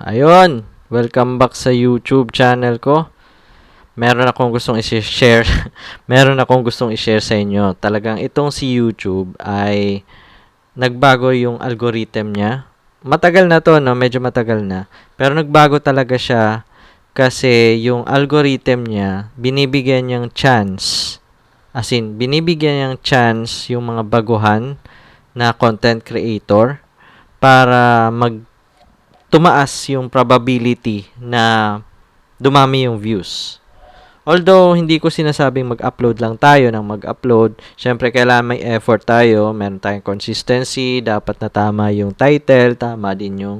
Ayun, welcome back sa YouTube channel ko. Meron akong gustong i-share. Meron akong gustong i-share sa inyo. Talagang itong si YouTube ay nagbago yung algorithm niya. Matagal na to, no? Medyo matagal na. Pero nagbago talaga siya kasi yung algorithm niya, binibigyan niyang chance. As in, binibigyan niyang chance yung mga baguhan na content creator para mag tumaas yung probability na dumami yung views. Although, hindi ko sinasabing mag-upload lang tayo ng mag-upload. Siyempre, kailangan may effort tayo. Meron tayong consistency. Dapat na tama yung title. Tama din yung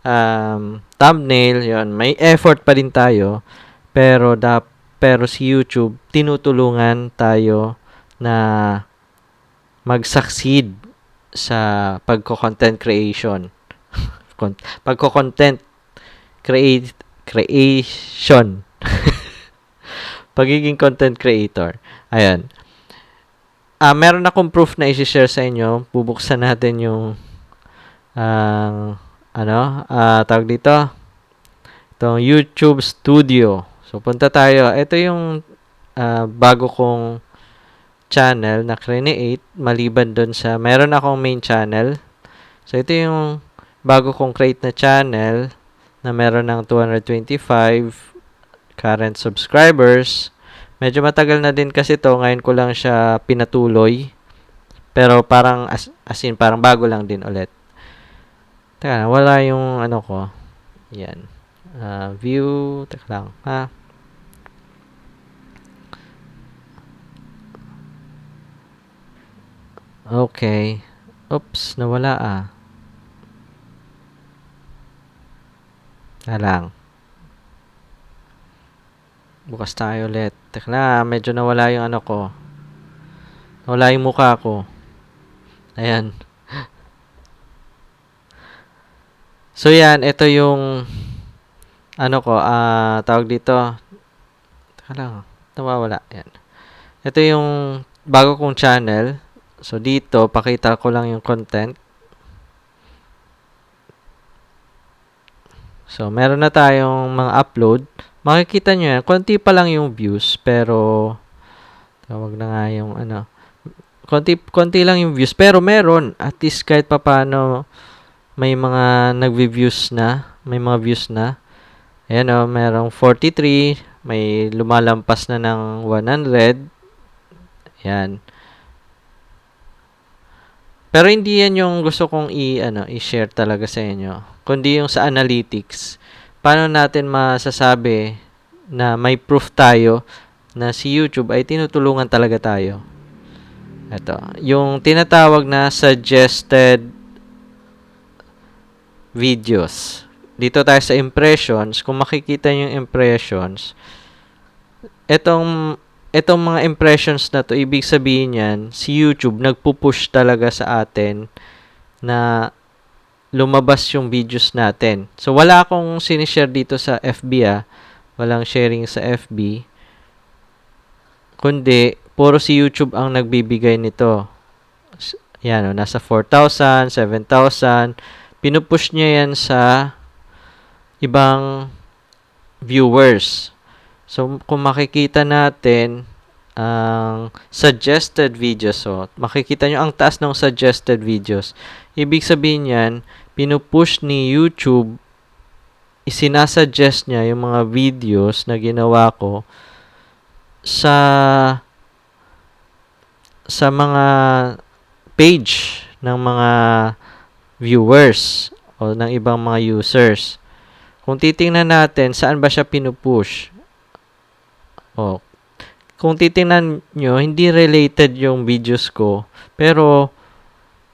um, thumbnail. Yun. May effort pa din tayo. Pero, da, pero si YouTube, tinutulungan tayo na mag-succeed sa pagko-content creation pagko-content create creation. Pagiging content creator. Ayan. Ah, uh, meron akong proof na i-share sa inyo. Bubuksan natin yung ang uh, ano, uh, tawag dito. Itong YouTube Studio. So punta tayo. Ito yung uh, bago kong channel na create maliban doon sa meron akong main channel. So ito yung bago kong create na channel na meron ng 225 current subscribers. Medyo matagal na din kasi to, ngayon ko lang siya pinatuloy. Pero parang as, as in parang bago lang din ulit. Teka, wala yung ano ko. Yan. Uh, view, teka lang, ha. Okay. Oops, nawala ah. Na lang. Bukas tayo ulit. Teka na, medyo nawala yung ano ko. Nawala yung mukha ko. Ayan. So yan, ito yung ano ko, ah, uh, tawag dito. Teka lang, nawawala. Yan. Ito yung bago kong channel. So dito, pakita ko lang yung content. So, meron na tayong mga upload. Makikita nyo yan, konti pa lang yung views, pero, tawag na nga yung ano, konti, konti lang yung views, pero meron, at least kahit pa paano, may mga nagvi-views na, may mga views na. Ayan o, oh, merong 43, may lumalampas na ng 100. Ayan. Pero hindi yan yung gusto kong i ano, i-share talaga sa inyo, kundi yung sa analytics. Paano natin masasabi na may proof tayo na si YouTube ay tinutulungan talaga tayo. Ito, yung tinatawag na suggested videos. Dito tayo sa impressions. Kung makikita yung impressions, itong itong mga impressions na to, ibig sabihin yan, si YouTube nagpupush talaga sa atin na lumabas yung videos natin. So, wala akong sinishare dito sa FB ah. Walang sharing sa FB. Kundi, puro si YouTube ang nagbibigay nito. Yan, oh, nasa 4,000, 7,000. Pinupush niya yan sa ibang viewers. So, kung makikita natin ang suggested videos, so makikita nyo ang taas ng suggested videos. Ibig sabihin yan, pinupush ni YouTube, isinasuggest niya yung mga videos na ginawa ko sa sa mga page ng mga viewers o ng ibang mga users. Kung titingnan natin, saan ba siya pinupush? Oh, kung titingnan nyo, hindi related yung videos ko. Pero,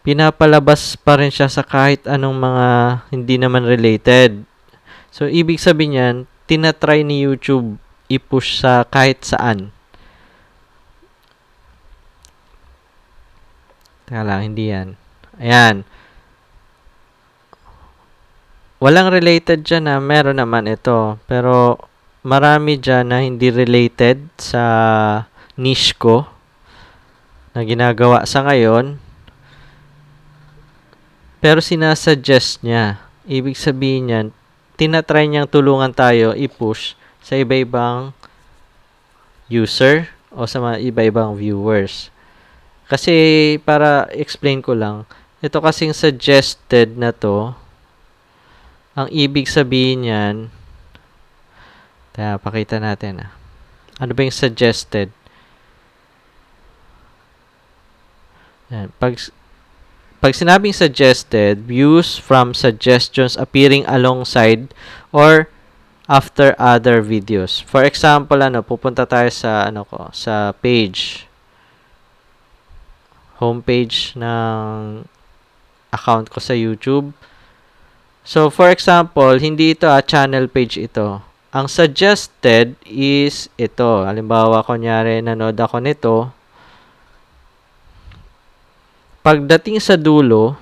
pinapalabas pa rin siya sa kahit anong mga hindi naman related. So, ibig sabihin yan, tinatry ni YouTube i-push sa kahit saan. Teka lang, hindi yan. Ayan. Walang related dyan na meron naman ito. Pero, marami dyan na hindi related sa niche ko na ginagawa sa ngayon. Pero sinasuggest niya. ibig sabihin yan, tinatry niyang tulungan tayo i-push sa iba-ibang user o sa mga iba-ibang viewers. Kasi, para explain ko lang, ito kasing suggested na to, ang ibig sabihin yan, kaya pakita natin ah. Ano ba yung suggested? Yan. Pag, pag sinabing suggested, views from suggestions appearing alongside or after other videos. For example, ano, pupunta tayo sa ano ko, sa page homepage ng account ko sa YouTube. So, for example, hindi ito a channel page ito. Ang suggested is ito. Halimbawa, kunyari, nanood ako nito. Pagdating sa dulo,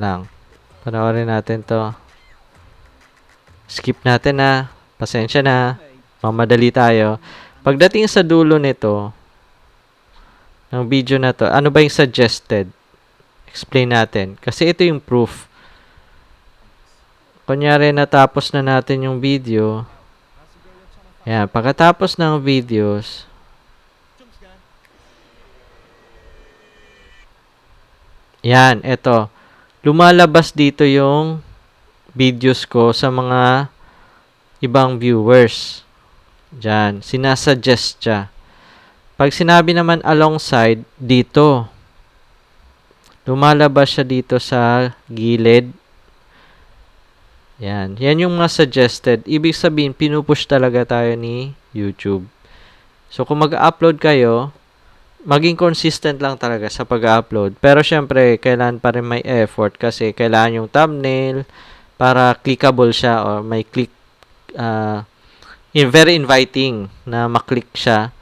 lang. Panoorin natin to. Skip natin na. Pasensya na. Mamadali tayo. Pagdating sa dulo nito, ng video na to, ano ba yung suggested? Explain natin. Kasi ito yung proof. Kunyari, natapos na natin yung video. Yan. Pagkatapos ng videos, yan, ito lumalabas dito yung videos ko sa mga ibang viewers. Diyan, sinasuggest siya. Pag sinabi naman alongside, dito. Lumalabas siya dito sa gilid. Yan. Yan yung mga suggested. Ibig sabihin, pinupush talaga tayo ni YouTube. So, kung mag-upload kayo, maging consistent lang talaga sa pag-upload. Pero syempre, kailangan pa rin may effort kasi kailangan yung thumbnail para clickable siya or may click uh, very inviting na maklik siya.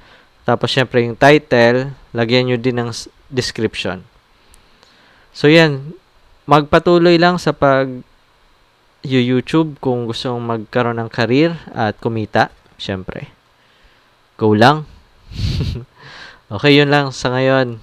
Tapos syempre yung title, lagyan nyo din ng description. So yan, magpatuloy lang sa pag YouTube kung gusto mong magkaroon ng career at kumita, syempre. Go lang. Okay, yun lang sa ngayon.